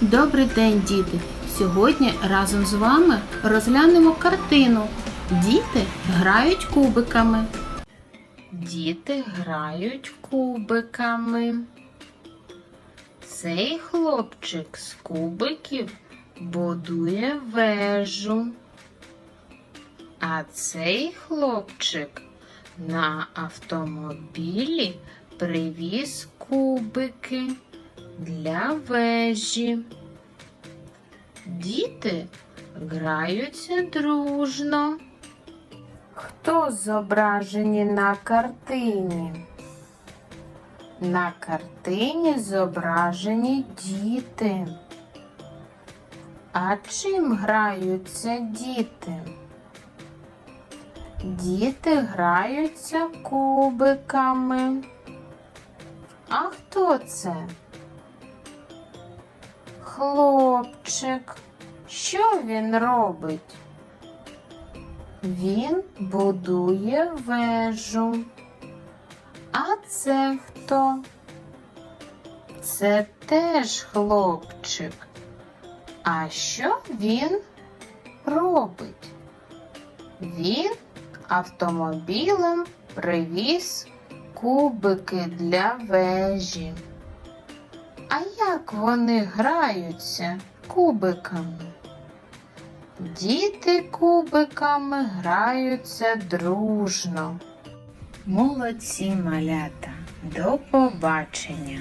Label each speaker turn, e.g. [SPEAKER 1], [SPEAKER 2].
[SPEAKER 1] Добрий день, діти! Сьогодні разом з вами розглянемо картину. Діти грають кубиками. Діти грають кубиками. Цей хлопчик з кубиків будує вежу. А цей хлопчик на автомобілі привіз кубики для вежі. Діти граються дружно. Хто зображені на картині? На картині зображені діти. А чим граються діти? Діти граються кубиками. А хто це? Хлопчик. Що він робить? Він будує вежу. А це хто? Це теж хлопчик. А що він робить? Він автомобілем привіз кубики для вежі. А як вони граються кубиками? Діти кубиками граються дружно. Молодці малята, до побачення!